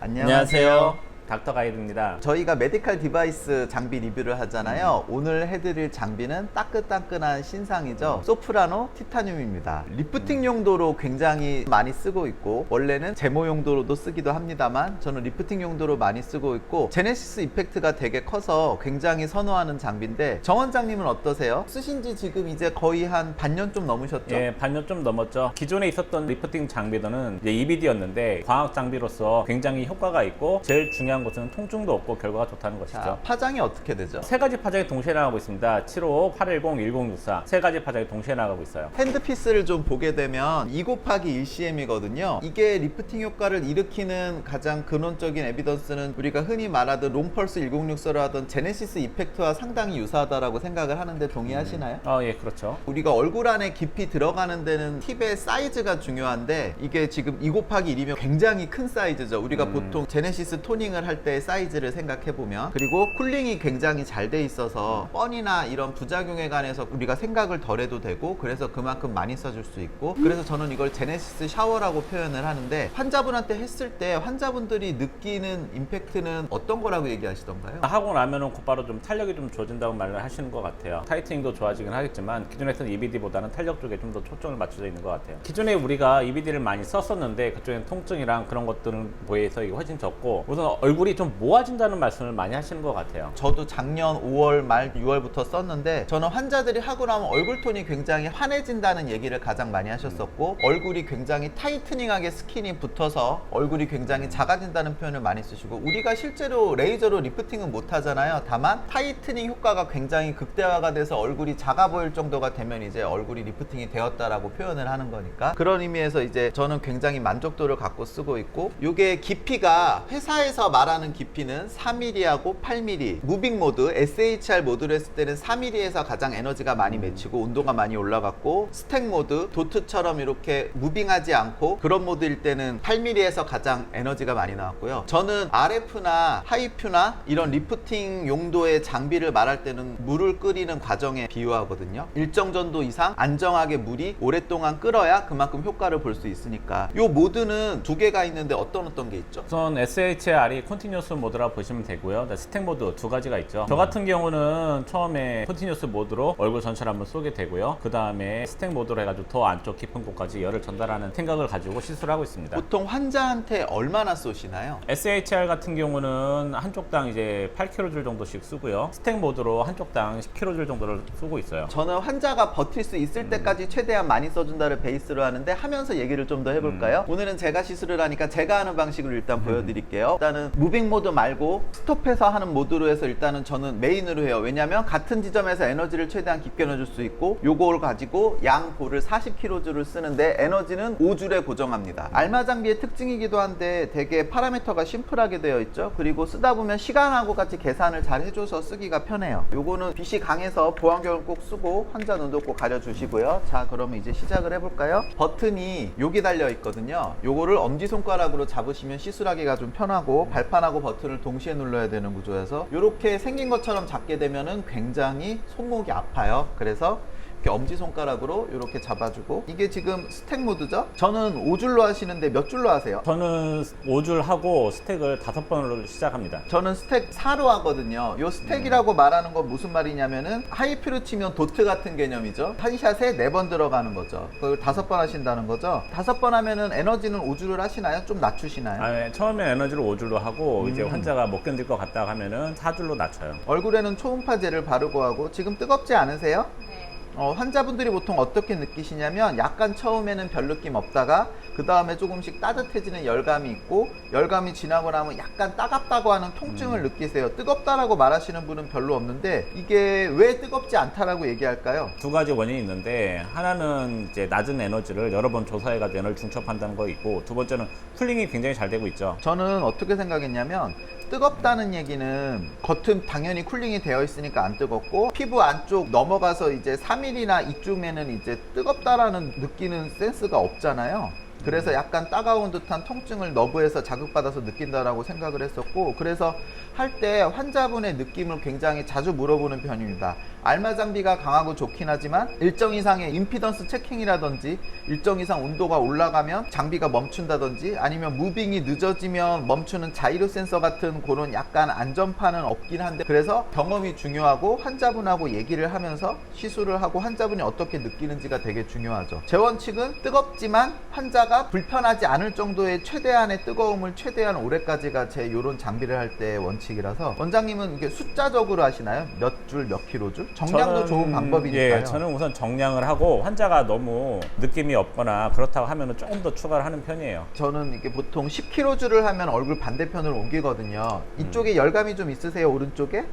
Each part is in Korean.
안녕하세요. 닥터 가이드입니다. 저희가 메디칼 디바이스 장비 리뷰를 하잖아요. 오늘 해드릴 장비는 따끈따끈한 신상이죠. 소프라노 티타늄입니다. 리프팅 용도로 굉장히 많이 쓰고 있고 원래는 제모 용도로도 쓰기도 합니다만 저는 리프팅 용도로 많이 쓰고 있고 제네시스 이펙트가 되게 커서 굉장히 선호하는 장비인데 정 원장님은 어떠세요? 쓰신 지 지금 이제 거의 한 반년 좀 넘으셨죠? 예, 반년 좀 넘었죠. 기존에 있었던 리프팅 장비들은 이제 EBD였는데 광학 장비로서 굉장히 효과가 있고 제일 중요한 것은 통증도 없고 결과가 좋다는 자, 것이죠. 파장이 어떻게 되죠? 세 가지 파장이 동시에 나가고 있습니다. 75, 810, 1064. 세 가지 파장이 동시에 나가고 있어요. 핸드피스를 좀 보게 되면 2 곱하기 1cm이거든요. 이게 리프팅 효과를 일으키는 가장 근원적인 에비던스는 우리가 흔히 말하던 롱펄스 1064로 하던 제네시스 이펙트와 상당히 유사하다라고 생각을 하는데 동의하시나요? 어, 예, 그렇죠. 우리가 얼굴 안에 깊이 들어가는 데는 팁의 사이즈가 중요한데 이게 지금 2 곱하기 1이면 굉장히 큰 사이즈죠. 우리가 음. 보통 제네시스 토닝을 할 때의 사이즈를 생각해 보면 그리고 쿨링이 굉장히 잘 돼 있어서 뻔이나 이런 부작용에 관해서 우리가 생각을 덜 해도 되고 그래서 그만큼 많이 써줄 수 있고 그래서 저는 이걸 제네시스 샤워라고 표현을 하는데 환자분한테 했을 때 환자분들이 느끼는 임팩트는 어떤 거라고 얘기하시던가요? 하고 나면은 곧바로 좀 탄력이 좀 좋아진다고 말을 하시는 것 같아요. 타이트닝도 좋아지긴 하겠지만 기존에 쓰던 EBD보다는 탄력 쪽에 좀 더 초점을 맞춰져 있는 것 같아요. 기존에 우리가 EBD를 많이 썼었는데 그쪽엔 통증이랑 그런 것들은 보여서 훨씬 적고 우선 얼굴 이 좀 모아진다는 말씀을 많이 하시는 것 같아요. 저도 작년 5월 말 6월부터 썼는데 저는 환자들이 하고 나면 얼굴 톤이 굉장히 환해진다는 얘기를 가장 많이 하셨었고 얼굴이 굉장히 타이트닝하게 스킨이 붙어서 얼굴이 굉장히 작아진다는 표현을 많이 쓰시고 우리가 실제로 레이저로 리프팅은 못 하잖아요. 다만 타이트닝 효과가 굉장히 극대화가 돼서 얼굴이 작아 보일 정도가 되면 이제 얼굴이 리프팅이 되었다라고 표현을 하는 거니까 그런 의미에서 이제 저는 굉장히 만족도를 갖고 쓰고 있고 이게 깊이가 회사에서 말하는 깊이는 4mm하고 8mm 무빙 모드 SHR 모드로 했을 때는 4mm에서 가장 에너지가 많이 맺히고 온도가 많이 올라갔고 스택 모드 도트처럼 이렇게 무빙하지 않고 그런 모드일 때는 8mm에서 가장 에너지가 많이 나왔고요. 저는 RF나 하이퓨나 이런 리프팅 용도의 장비를 말할 때는 물을 끓이는 과정에 비유하거든요. 일정 전도 이상 안정하게 물이 오랫동안 끓어야 그만큼 효과를 볼 수 있으니까. 이 모드는 두 개가 있는데 어떤 어떤 게 있죠? 우선 SHR이 컨티뉴스 모드라 보시면 되고요. 스택 모드 두 가지가 있죠. 저 같은 경우는 처음에 컨티뉴스 모드로 얼굴 전체를 한번 쏘게 되고요. 그 다음에 스택 모드로 해가지고 더 안쪽 깊은 곳까지 열을 전달하는 생각을 가지고 시술을 하고 있습니다. 보통 환자한테 얼마나 쏘시나요? SHR 같은 경우는 한쪽당 이제 8kJ 정도씩 쓰고요. 스택 모드로 한쪽당 10kJ 정도를 쏘고 있어요. 저는 환자가 버틸 수 있을 때까지 최대한 많이 써준다를 베이스로 하는데 하면서 얘기를 좀 더 해볼까요? 오늘은 제가 시술을 하니까 제가 하는 방식을 일단 보여드릴게요. 일단은 무빙 모드 말고 스톱해서 하는 모드로 해서 일단은 저는 메인으로 해요. 왜냐면 같은 지점에서 에너지를 최대한 깊게 넣어줄 수 있고 요걸 가지고 양 볼을 40kJ를 쓰는데 에너지는 5줄에 고정합니다. 알마 장비의 특징이기도 한데 되게 파라미터가 심플하게 되어 있죠. 그리고 쓰다 보면 시간하고 같이 계산을 잘 해줘서 쓰기가 편해요. 요거는 빛이 강해서 보안경을 꼭 쓰고 환자 눈도 꼭 가려주시고요. 자 그러면 이제 시작을 해볼까요? 버튼이 여기 달려 있거든요. 요거를 엄지손가락으로 잡으시면 시술하기가 좀 편하고 발 판하고 버튼을 동시에 눌러야 되는 구조여서 이렇게 생긴 것처럼 잡게 되면은 굉장히 손목이 아파요. 그래서 이렇게 엄지손가락으로 이렇게 잡아주고 이게 지금 스택 모드죠? 저는 5줄로 하시는데 몇 줄로 하세요? 저는 5줄 하고 스택을 다섯 번으로 시작합니다. 저는 스택 4로 하거든요. 요 스택이라고 말하는 건 무슨 말이냐면은 하이피로 치면 도트 같은 개념이죠. 한 샷에 네번 들어가는 거죠. 그걸 다섯 번 하신다는 거죠. 다섯 번 하면은 에너지는 5줄을 하시나요? 좀 낮추시나요? 아, 네. 처음에 에너지를 5줄로 하고 이제 음. 환자가 못 견딜 것 같다 하면은 4줄로 낮춰요. 얼굴에는 초음파 젤을 바르고 하고 지금 뜨겁지 않으세요? 네. 어, 환자분들이 보통 어떻게 느끼시냐면 약간 처음에는 별 느낌 없다가 그 다음에 조금씩 따뜻해지는 열감이 있고 열감이 지나고 나면 약간 따갑다고 하는 통증을 느끼세요. 뜨겁다라고 말하시는 분은 별로 없는데 이게 왜 뜨겁지 않다라고 얘기할까요? 두 가지 원인이 있는데 하나는 이제 낮은 에너지를 여러 번 조사해가지고 에너지 중첩한다는 거 있고 두 번째는 쿨링이 굉장히 잘 되고 있죠. 저는 어떻게 생각했냐면 뜨겁다는 얘기는 겉은 당연히 쿨링이 되어 있으니까 안 뜨겁고 피부 안쪽 넘어가서 이제 3mm나 이쯤에는 이제 뜨겁다라는 느끼는 센스가 없잖아요. 그래서 약간 따가운 듯한 통증을 너브에서 자극받아서 느낀다라고 생각을 했었고 그래서 할 때 환자분의 느낌을 굉장히 자주 물어보는 편입니다. 알마 장비가 강하고 좋긴 하지만 일정 이상의 임피던스 체킹이라든지 일정 이상 온도가 올라가면 장비가 멈춘다든지 아니면 무빙이 늦어지면 멈추는 자이로 센서 같은 그런 약간 안전판은 없긴 한데 그래서 경험이 중요하고 환자분하고 얘기를 하면서 시술을 하고 환자분이 어떻게 느끼는지가 되게 중요하죠. 제 원칙은 뜨겁지만 환자가 불편하지 않을 정도의 최대한의 뜨거움을 최대한 오래까지가 제 요런 장비를 할 때 원칙 이라서 원장님은 이게 숫자적으로 하시나요? 몇 줄, 몇 킬로줄? 정량도 저는- 좋은 방법이니까요. 예, 저는 우선 정량을 하고 환자가 너무 느낌이 없거나 그렇다고 하면 은 조금 더 추가를 하는 편이에요. 저는 이게 보통 10kg줄을 하면 얼굴 반대편으로 옮기거든요. 이쪽에 열감이 좀 있으세요, 오른쪽에?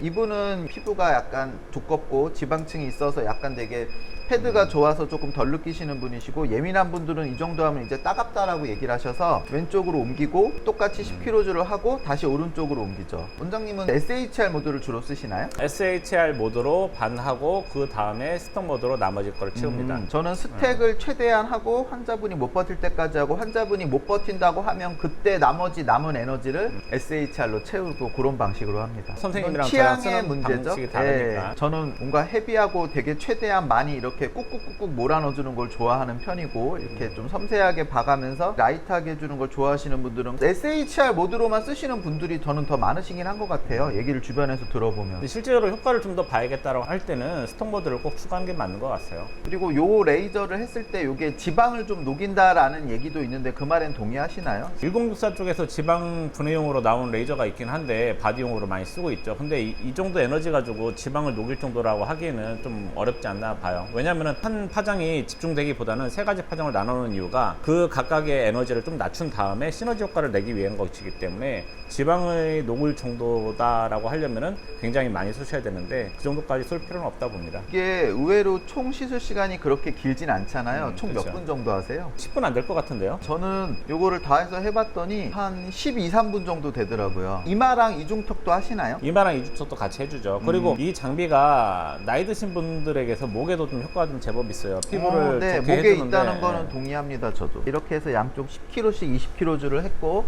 이분은 피부가 약간 두껍고 지방층이 있어서 약간 되게 패드가 좋아서 조금 덜 느끼시는 분이시고 예민한 분들은 이 정도 하면 이제 따갑다라고 얘기를 하셔서 왼쪽으로 옮기고 똑같이 10kg줄을 하고 다시 오른쪽으로 옮기죠. 원장님은 SHR 모드를 주로 쓰시나요? SHR 모드로 반하고 그 다음에 스톡 모드로 나머지 거를 채웁니다. 음, 저는 스택을 최대한 하고 환자분이 못 버틸 때까지 하고 환자분이 못 버틴다고 하면 그때 나머지 남은 에너지를 SHR로 채우고 그런 방식으로 합니다. 선생님이랑 저랑 취향의 쓰는 문제죠. 방식이 다르니까. 예, 저는 뭔가 헤비하고 되게 최대한 많이 이렇게 꾹꾹꾹꾹 몰아넣어주는 걸 좋아하는 편이고 이렇게 좀 섬세하게 봐가면서 라이트하게 해주는 걸 좋아하시는 분들은 SHR 모드로만 쓰시는 분들이 저는 더 많으시긴 한 것 같아요. 얘기를 주변에서 들어보면. 근데 실제로 효과를 좀 더 봐야겠다고 할 때는 스톡 모드를 꼭 추가하는 게 맞는 것 같아요. 그리고 요 레이저를 했을 때 요게 지방을 좀 녹인다라는 얘기도 있는데 그 말엔 동의하시나요? 1064 쪽에서 지방 분해용으로 나온 레이저가 있긴 한데 바디용으로 많이 쓰고 있죠. 근데 이, 이 정도 에너지 가지고 지방을 녹일 정도라고 하기에는 좀 어렵지 않나 봐요. 왜냐하면 한 파장이 집중되기보다는 세 가지 파장을 나누는 이유가 그 각각의 에너지를 좀 낮춘 다음에 시너지 효과를 내기 위한 것이기 때문에 지방을 녹을 정도다라고 하려면은 굉장히 많이 쏘셔야 되는데 그 정도까지 쏠 필요는 없다 봅니다. 이게 의외로 총 시술 시간이 그렇게 길진 않잖아요. 음, 총몇 그렇죠. 분 정도 하세요? 10분 안 될 것 같은데요? 저는 요거를 다 해서 해봤더니 한 12, 3분 정도 되더라고요. 이마랑 이중턱도 하시나요? 이마랑 이중턱 도 같이 해주죠. 그리고 이 장비가 나이 드신 분들에게서 목에도 좀 효과가 좀 제법 있어요. 피부를 어, 네, 좋게 목에 해주는데, 있다는 거는 예. 동의합니다, 저도. 이렇게 해서 양쪽 10kg씩 20kg줄을 했고,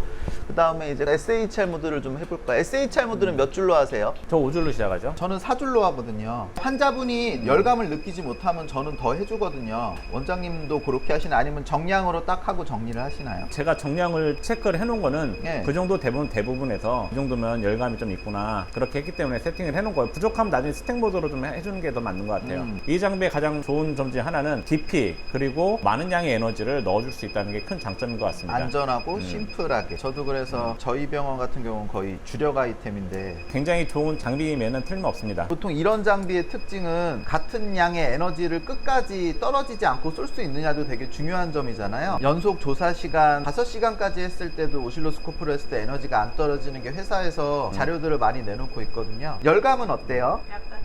그 다음에 이제 SHR 모드를 좀 해볼까요? SHR 모드는 몇 줄로 하세요? 저 5줄로 시작하죠. 저는 사줄로 하거든요. 환자분이 열감을 느끼지 못하면 저는 더 해주거든요. 원장님도 그렇게 하시나 아니면 정량으로 딱 하고 정리를 하시나요? 제가 정량을 체크를 해놓은 거는 예. 그 정도 대부분 대부분에서 이 정도면 열감이 좀 있구나 그렇게 했기 때문에 세팅을 해놓은 거예요. 부족하면 나중에 스택 모드로 좀 해주는 게 더 맞는 것 같아요. 음. 이 장비의 가장 좋은 점 중에 하나는 깊이 그리고 많은 양의 에너지를 넣어줄 수 있다는 게 큰 장점인 것 같습니다. 안전하고 음. 심플하게. 저도 그래서 저희 병원 같은 경우는 거의 주력 아이템인데 굉장히 좋은 장비임에는 틀림없습니다. 보통 이런 장비의 특징은 같은 양의 에너지를 끝까지 떨어지지 않고 쏠 수 있느냐도 되게 중요한 점이잖아요. 연속 조사 시간 5시간까지 했을 때도 오실로스코프로 했을 때 에너지가 안 떨어지는 게 회사에서 음. 자료들을 많이 내놓고 있거든요. 열감은 어때요? 약간.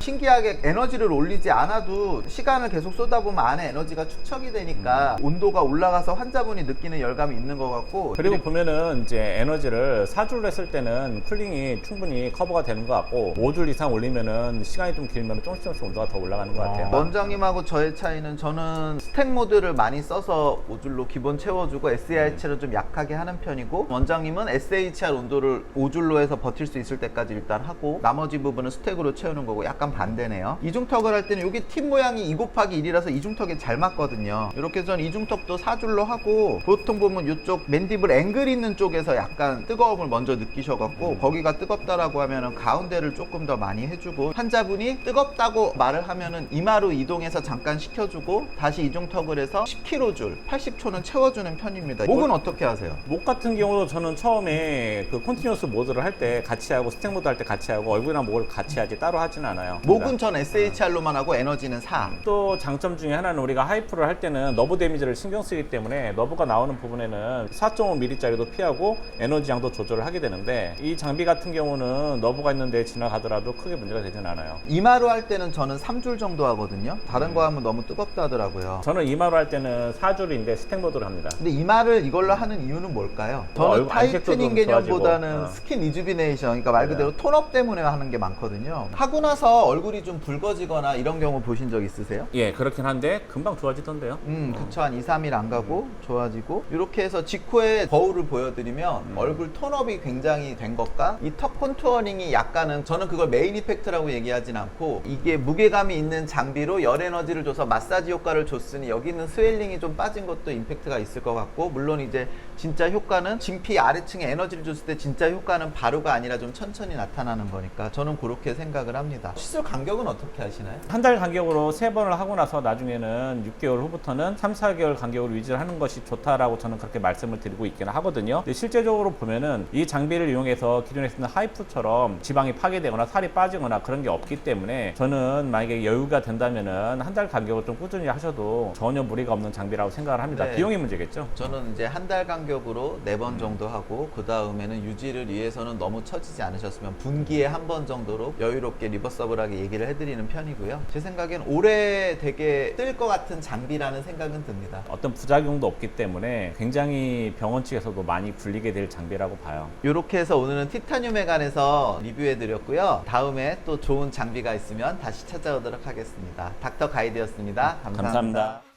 신기하게 에너지를 올리지 않아도 시간을 계속 쏟아보면 안에 에너지가 축적이 되니까 온도가 올라가서 환자분이 느끼는 열감이 있는 것 같고 그리고 보면은 이제 에너지를 4줄 했을 때는 쿨링이 충분히 커버가 되는 것 같고 5줄 이상 올리면은 시간이 좀 길면 조금씩 조금씩 온도가 더 올라가는 것 같아요. 원장님하고 저의 차이는 저는 스택 모드를 많이 써서 5줄로 기본 채워주고 SHR을 좀 약하게 하는 편이고 원장님은 SHR 온도를 5줄로 해서 버틸 수 있을 때까지 일단 하고 나머지 부분은 스택으로 채우는 거고 약간 반대네요 이중턱을 할 때는 여기 팁 모양이 2 곱하기 1이라서 이중턱에 잘 맞거든요 이렇게 해서 이중턱도 4줄로 하고 보통 보면 이쪽 맨디블 앵글 있는 쪽에서 약간 뜨거움을 먼저 느끼셔갖고 거기가 뜨겁다라고 하면은 가운데를 조금 더 많이 해주고 환자분이 뜨겁다고 말을 하면은 이마로 이동해서 잠깐 식혀주고 다시 이중턱을 해서 10kg줄 80초는 채워주는 편입니다. 목은 어떻게 하세요? 목 같은 경우도 저는 처음에 그 컨티뉴어스 모드를 할 때 같이 하고 스택 모드 할 때 같이 하고 얼굴이랑 목을 같이 하지 따로 하진 않아요. 목은 전 SHR로만 하고 에너지는 4. 또 장점 중에 하나는 우리가 하이프를 할 때는 너브 데미지를 신경 쓰기 때문에 너브가 나오는 부분에는 4.5mm짜리도 피하고 에너지 양도 조절을 하게 되는데 이 장비 같은 경우는 너브가 있는데 지나가더라도 크게 문제가 되진 않아요. 이마로 할 때는 저는 3줄 정도 하거든요. 다른 거 하면 너무 뜨겁다 하더라고요. 저는 이마로 할 때는 4줄인데 스택 모드를 합니다. 근데 이마를 이걸로 하는 이유는 뭘까요? 어, 저는 얼굴 안색도 타이트닝 좀 좋아지고. 개념보다는 어. 스킨 리주비네이션, 그러니까 말 그대로 맞아요. 톤업 때문에 하는 게 많거든요. 하고 나서 얼굴이 좀 붉어지거나 이런 경우 보신 적 있으세요? 예, 그렇긴 한데 금방 좋아지던데요. 음, 그쵸. 한 2, 3일 안 가고 좋아지고 이렇게 해서 직후에 거울을 보여드리면 얼굴 톤업이 굉장히 된 것과 이 턱 컨투어링이 약간은 저는 그걸 메인 이펙트라고 얘기하진 않고 이게 무게감이 있는 장비로 열 에너지를 줘서 마사지 효과를 줬으니 여기 있는 스웰링이 좀 빠진 것도 임팩트가 있을 것 같고 물론 이제 진짜 효과는 진피 아래층에 에너지를 줬을 때 진짜 효과는 바로가 아니라 좀 천천히 나타나는 거니까 저는 그렇게 생각을 합니다. 시술 간격은 어떻게 하시나요? 한 달 간격으로 세 번을 하고 나서 나중에는 6개월 후부터는 3, 4개월 간격으로 유지를 하는 것이 좋다라고 저는 그렇게 말씀을 드리고 있기는 하거든요. 근데 실제적으로 보면은 이 장비를 이용해서 기존에 쓰는 하이프처럼 지방이 파괴되거나 살이 빠지거나 그런 게 없기 때문에 저는 만약에 여유가 된다면은 한 달 간격을 좀 꾸준히 하셔도 전혀 무리가 없는 장비라고 생각을 합니다. 네. 비용이 문제겠죠. 저는 이제 한 달 간격으로 네 번 정도 하고 그 다음에는 유지를 위해서는 너무 처지지 않으셨으면 분기에 한 번 정도로 여유롭게 리버서블하게 얘기를 해드리는 편이고요. 제 생각엔 올해 되게 뜰 것 같은 장비라는 생각은 듭니다. 어떤 부작용도 없기 때문에 굉장히 병원 측에서도 많이 불리게 될 장비라고 봐요. 이렇게 해서 오늘은 티타늄에 관해서 리뷰해드렸고요. 다음에 또 좋은 장비가 있으면 다시 찾아오도록 하겠습니다. 닥터 가이드였습니다 감사합니다. 감사합니다.